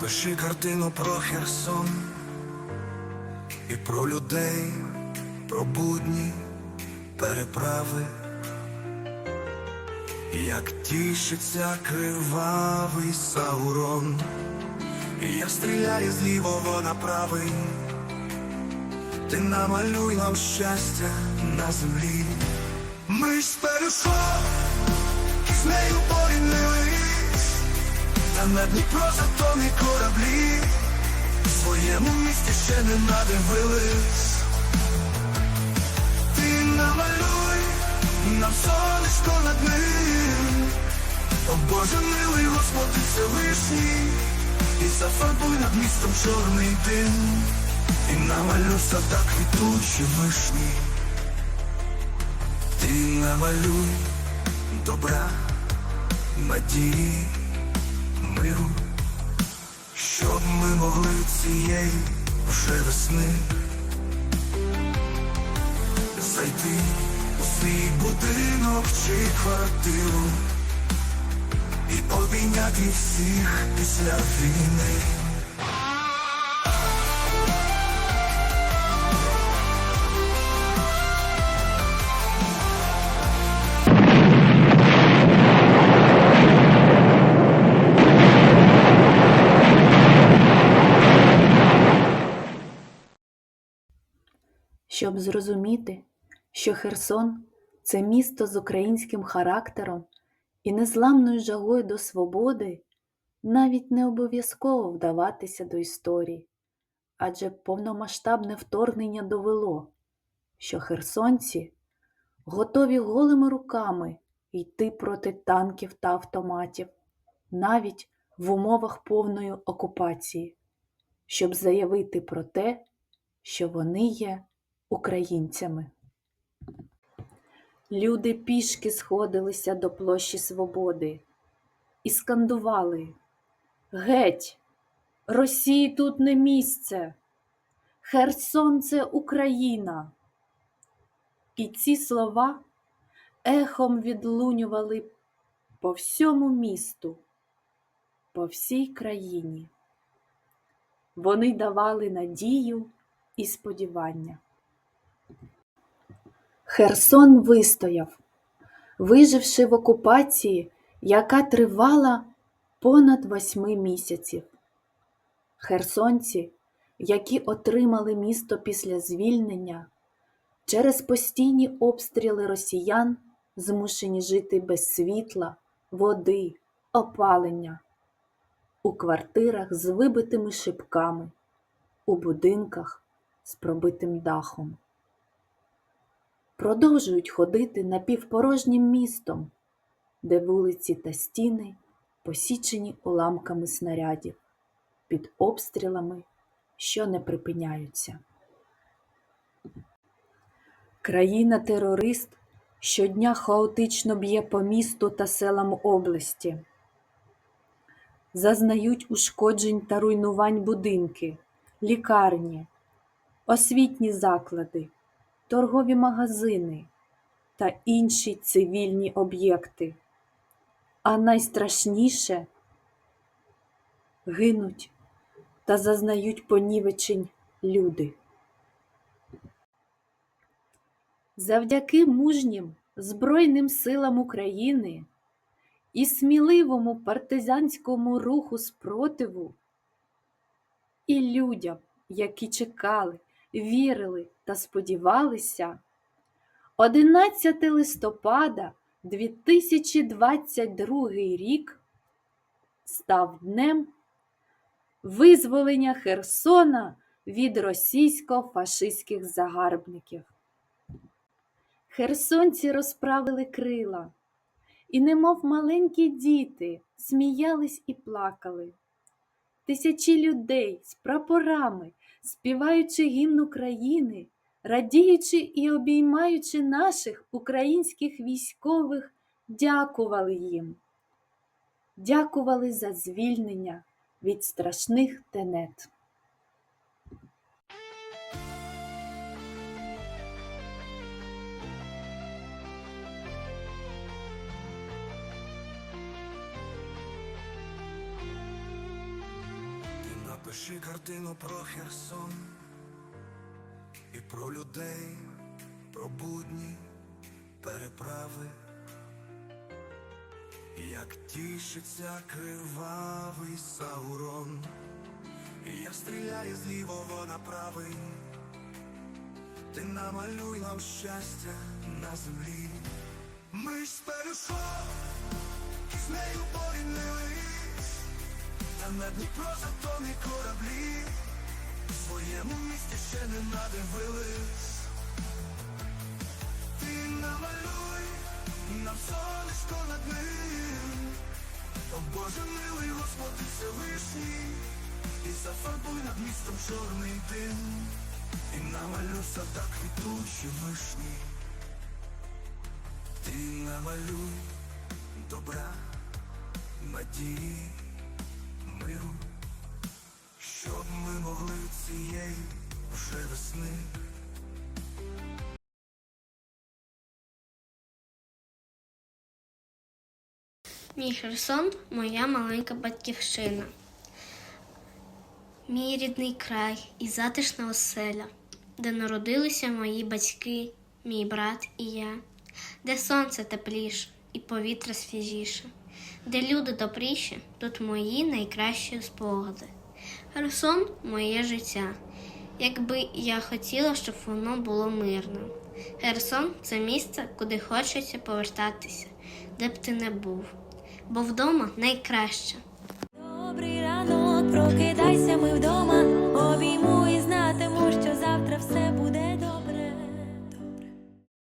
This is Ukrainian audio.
Напиши картину про Херсон і про людей, про будні переправи, як тішиться кривавий Саурон, як стріляє з лівого на правий, ти намалюй нам щастя на землі. Ми ж спершу на Дніпро затони кораблі. В своєму місті ще не надивились. Ти намалюй нам сонечко над ним. О Боже милий Господи Всевишній І зафарбуй над містом чорний дим. І намалюй сада квітучі вишні. Ти намалюй добра, надії, миру, щоб ми могли цієї вже весни зайти у свій будинок чи квартиру і обійняти всіх після війни. Щоб зрозуміти, що Херсон це місто з українським характером і незламною жагою до свободи, навіть не обов'язково вдаватися до історії, адже повномасштабне вторгнення довело, що херсонці готові голими руками йти проти танків та автоматів, навіть в умовах повної окупації, щоб заявити про те, що вони є українцями. Люди пішки сходилися до площі Свободи і скандували Геть! Росії тут не місце! Херсон це Україна! І ці слова ехом відлунювали по всьому місту, по всій країні. Вони давали надію і сподівання. Херсон вистояв, виживши в окупації, яка тривала понад восьми місяців. Херсонці, які отримали місто після звільнення, через постійні обстріли росіян змушені жити без світла, води, опалення, у квартирах з вибитими шибками, у будинках з пробитим дахом. Продовжують ходити напівпорожнім містом, де вулиці та стіни посічені уламками снарядів під обстрілами, що не припиняються. Країна-терорист щодня хаотично б'є по місту та селам області. Зазнають ушкоджень та руйнувань будинки, лікарні, освітні заклади, торгові магазини та інші цивільні об'єкти. А найстрашніше гинуть та зазнають понівечень люди. Завдяки мужнім Збройним силам України і сміливому партизанському руху спротиву, і людям, які чекали, вірили та сподівалися, 11 листопада 2022 рік став днем визволення Херсона від російсько-фашистських загарбників. Херсонці розправили крила, і, немов маленькі діти, сміялись і плакали. Тисячі людей з прапорами, співаючи гімн України, радіючи і обіймаючи наших українських військових, дякували їм. Дякували за звільнення від страшних тенет. Напиши картину про Херсон і про людей, про будні переправи, як тішиться кривавий Саурон, і як стріляє з лівого на правий, ти намалюй нам щастя на землі. Ми ж перейшов, з нею порівнялись, та на Дніпро затони кораблі, своєму місті ще не надивились. Ти намалюй нам сонечко над ним, о Боже милий Господи Всевишній, і зафарбуй над містом чорний дим, і намалюй в садах квітучі вишні. Ти намалюй добра, надії, миру, щоб ми могли цієї вже весни. Мій Херсон моя маленька батьківщина. Мій рідний край і затишна оселя, де народилися мої батьки, мій брат і я, де сонце тепліше і повітря свіжіше, де люди добріші, тут мої найкращі спогади. Херсон моє життя. Якби я хотіла, щоб воно було мирним. Херсон це місце, куди хочеться повертатися, де б ти не був. Бо вдома найкраще. Добрий ранок, прокидайся, ми вдома.